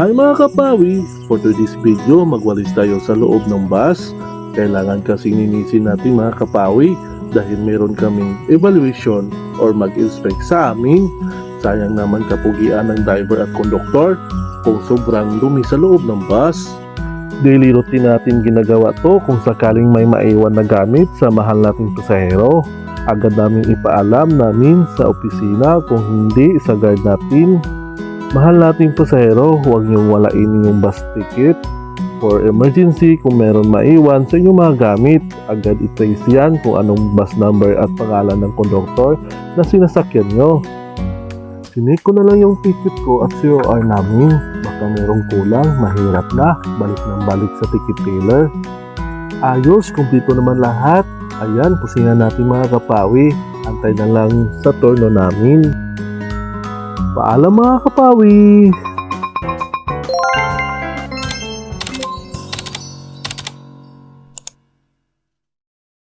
Hi mga kapawi! For today's video, magwalis tayo sa loob ng bus. Kailangan kasi ninisin natin mga kapawi dahil meron kaming evaluation or mag-inspect sa amin. Sayang naman kapugian ng driver at konduktor kung sobrang dumi sa loob ng bus. Daily routine natin ginagawa to kung sakaling may maiwan na gamit sa mahal nating pasahero. Agad naming ipaalam namin sa opisina kung hindi sa guard natin Mahal nating pasahero, huwag niyong walain yung bus ticket. For emergency, kung meron maiwan sa inyong mga gamit, agad i-trace yan kung anong bus number at pangalan ng konduktor na sinasakyan nyo. Sinik ko na lang yung ticket ko at COR namin. Baka merong kulang, mahirap na. Balik ng balik sa ticket tailor. Ayos, kumpleto naman lahat. Ayan, pusingan natin mga kapawi. Antay na lang sa turno namin. Paalam mga kapawi!